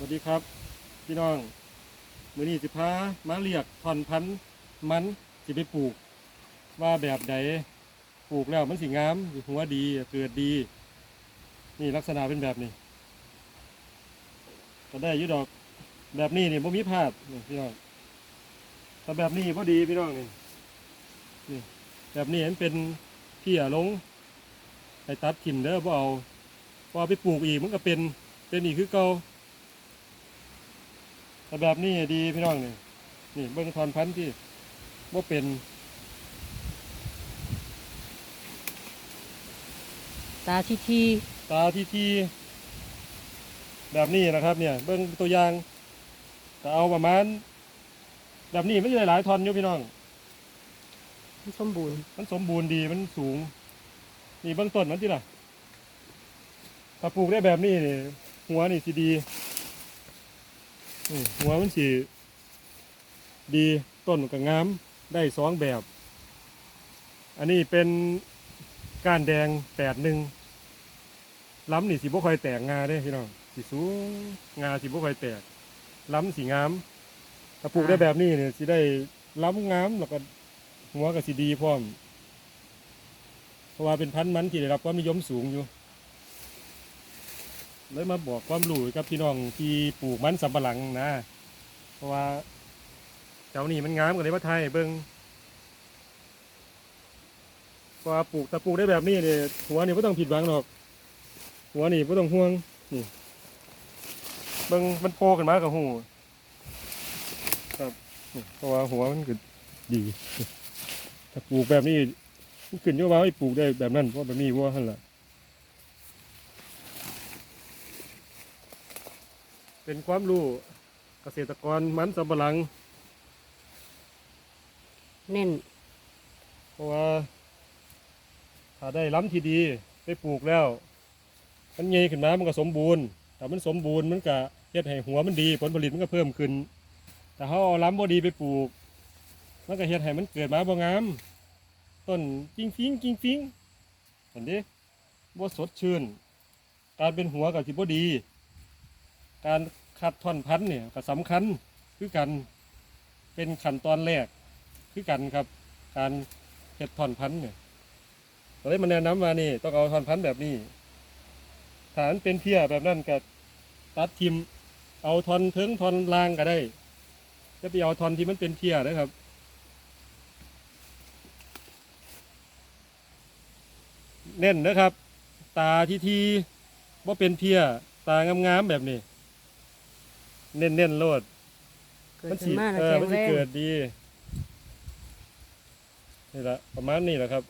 สวัสดีครับ พี่น้องมือนี้สิพามาเรียกถอนพันธ์มันสิไปปลูก ว่าแบบใดปลูกแล้วมันสิงามหัวดีเกิดดี นี่ลักษณะเป็นแบบนี้ก็ได้ยุดอกแบบนี้นี่บ่มีพลาดนี่พี่น้องแต่แบบนี้พอดีพี่น้องนี่นี่แบบนี้มันเป็นเพี้ยลงไปตัดถิ่มเด้อบ่เอาพอไปปลูกอีกมันก็เป็นเป็นอีกคือเก่า แต่แบบนี้ดีพี่น้องนี่นี่เบิ้งทอนพันธุ์ที่ว่าเป็นตาที่ที่ตาที่ที่แบบนี้นะครับ เนี่ย เบิ้งตัวอย่างแต่เอาประมาณ แบบนี้ไม่ใช่หลายทอนอยู่พี่น้อง มันสมบูรณ์ มันสมบูรณ์ดีมันสูง นี่เบื้องต้นมันที่ล่ะถ้าปลูกได้แบบนี้นี่หัวนี่สิดีนี่ หัวมันสิดีต้นมันก็งามได้สองแบบ อันนี้เป็นก้านแดงแปดหนึ่งล้ำนี่สิบ่ค่อยแตกงาเด้พี่น้องสิสูงงาสิบ่ค่อยแตก ล้ำสีงามถ้าปลูกได้แบบนี้เนี่ยสิได้ล้ำงามแล้วก็หัวก็สิดีพร้อม เพราะว่าเป็นพันธุ์มันที่ได้รับความนิยมสูงอยู่ เลยมาบอกความรู้กับพี่น้องที่ปลูกมันสำปะหลังนะ เพราะว่าแถวนี้มันงามกว่าในประเทศไทยเบิ่งเพราะปลูกถ้าปลูกได้แบบนี้เนี่ยหัวนี่ไม่ต้องผิดหวังหรอก หัวนี่ไม่ต้องห่วงนี่เบิ่งมันโผล่ขึ้นมากับหูครับเพราะว่าหัวมันก็ดีถ้าปลูกแบบนี้มันขึ้นอยู่ว่าให้ปลูกได้แบบนั้นเพราะแบบนี้ว่าหั่นล่ะ เป็นความรู้เกษตรกรมันสำปะหลังแน่นเพราะว่า ถ้าได้ล้ำที่ดีไปปลูกแล้ว มันใหญ่ขึ้นมามันก็สมบูรณ์ถ้ามันสมบูรณ์มันก็เฮ็ดให้หัวมันดี ผลผลิตมันก็เพิ่มขึ้น แต่เขาเอาล้ำบ่ดีไปปลูก มันก็เฮ็ดให้มันเกิดมาบ่งามต้นกิ้งฟิงกิ้งฟิงเห็นดิบ่สดชื่น การเป็นหัวกับสิบ่ดี การ คัดท่อนพันธุ์เนี่ยก็สำคัญคือกันเป็นขั้นตอนแรกคือกันครับ การเฮ็ดท่อนพันธุ์เนี่ยก็เลยมาแนะนำว่านี่ต้องเอาท่อนพันธุ์แบบนี้ถ้านเป็นเพียแบบนั้นก็ตัดทิมเอาท่อนเทิงท่อนล่างก็ได้จะไปเอาท่อนที่มันเป็นเพียนะครับเน้นนะครับ ตาที่ที่ว่าเป็นเพียตางามๆแบบนี้ เน้นเน้นๆโลดเกิดมันขึ้สินมาแล้วเออแข็งมันแรสิง เกิดดีนี่แหละประมาณนี้แหละครับ